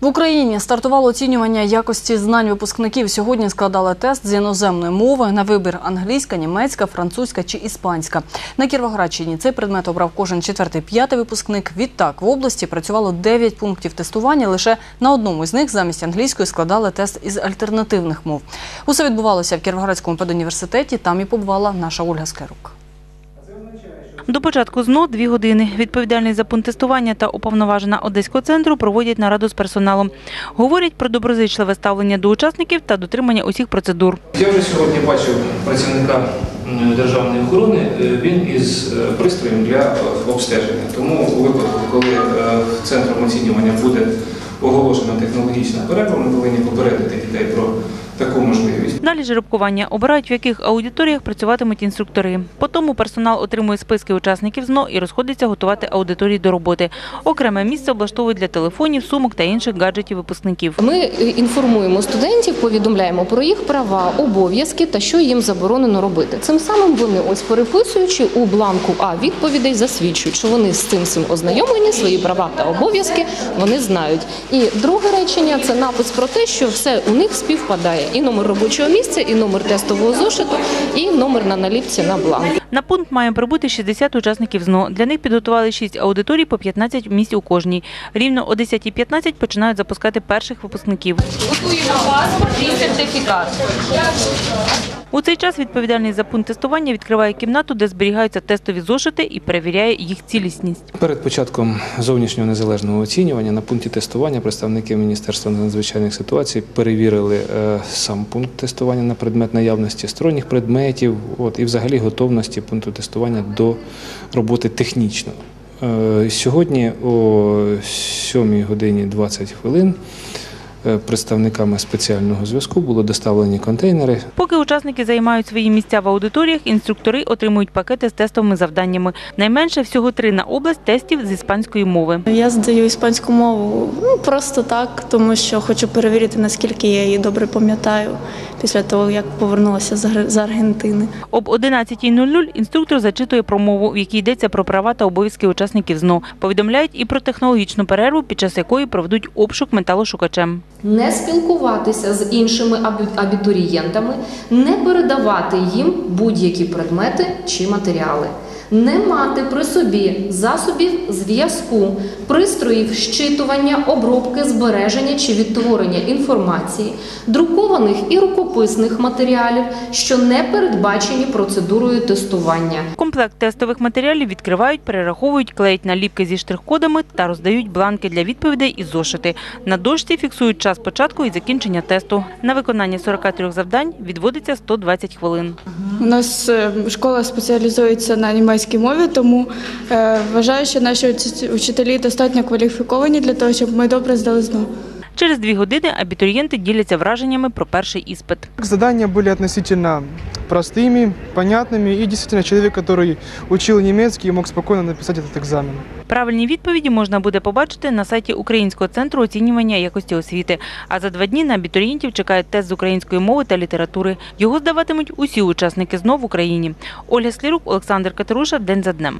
В Україні стартувало оцінювання якості знань випускників. Сьогодні складали тест з іноземної мови на вибір англійська, німецька, французька чи іспанська. На Кіровоградщині цей предмет обрав кожен четвертий п'ятий випускник. Відтак в області працювало 9 пунктів тестування. Лише на одному з них замість англійської складали тест із альтернативних мов. Усе відбувалося в Кіровоградському педуніверситеті. Там і побувала наша Ольга Скерук. До початку ЗНО – дві години. Відповідальний за пункт тестування та уповноважена Одеського центру проводять нараду з персоналом. Говорять про доброзичливе ставлення до учасників та дотримання усіх процедур. Я вже сьогодні бачив працівника державної охорони. Е, Він із е, пристроєм для е, обстеження. Тому у випадку, коли центром оцінювання буде оголошена технологічна перерва, ми повинні попередити дітей про таку можливість. Далі жеребкування обирають, в яких аудиторіях працюватимуть інструктори. Потім персонал отримує списки учасників ЗНО і розходиться готувати аудиторії до роботи. Окреме місце облаштовують для телефонів, сумок та інших гаджетів випускників. Ми е, інформуємо студентів, повідомляємо про їх права, обов'язки та що їм заборонено робити. Цим самим вони, ось переписуючи у бланку А відповідей, засвідчують, що вони з цим всім ознайомлені, свої права та обов'язки вони знають. І друге речення це напис про те, що все у них співпадає: і номер робочого місця, і номер тестового зошиту, і номер на наліпці на бланк. На пункт має прибути 60 учасників ЗНО. Для них підготували 6 аудиторій по 15 місць у кожній. Рівно о 10.15 починають запускати перших випускників. Готуємо паспорт і сертифікат. У цей час відповідальний за пункт тестування відкриває кімнату, де зберігаються тестові зошити і перевіряє їх цілісність. Перед початком зовнішнього незалежного оцінювання на пункті тестування представники Міністерства надзвичайних ситуацій перевірили е, сам пункт тестування на предмет наявності сторонніх предметів от, і взагалі готовності пункту тестування до роботи технічно. Е, Сьогодні о 7 годині 20 хвилин представниками спеціального зв'язку було доставлені контейнери Поки учасники займають свої місця в аудиторіях, інструктори отримують пакети з тестовими завданнями. Найменше всього три на область тестів з іспанської мови. Я здаю іспанську мову ну, просто так, тому що хочу перевірити, наскільки я її добре пам'ятаю після того, як повернулася з Ар- з Аргентини. Об 11.00 інструктор зачитує промову, в якій йдеться про права та обов'язки учасників ЗНО. Повідомляють і про технологічну перерву, під час якої проведуть обшук металошукачем. Не спілкуватися з іншими абі- абітурієнтами, не передавати їм будь-які предмети чи матеріали, не мати при собі засобів зв'язку, пристроїв щитування, обробки, збереження чи відтворення інформації, друкованих і рукописних матеріалів, що не передбачені процедурою тестування. Комплект тестових матеріалів відкривають, перераховують, клеять наліпки зі штрих-кодами та роздають бланки для відповідей і зошити. На дошці фіксують час початку і закінчення тесту. На виконання 43 завдань відводиться 120 хвилин. У нас е, школа спеціалізується на німецькій мові, тому е, вважаю, що наші учителі достатньо кваліфіковані для того, щоб ми добре здали знову. Через дві години абітурієнти діляться враженнями про перший іспит. Задания были относительно простыми, понятными, и действительно человек, который учил немецкий, мог спокойно написать этот экзамен. Правильні відповіді можна буде побачити на сайті Українського центру оцінювання якості освіти. А за два дні на абітурієнтів чекає тест з української мови та літератури. Його здаватимуть усі учасники ЗНО в Україні. Ольга Слірук, Олександр Катеруша. День за днем.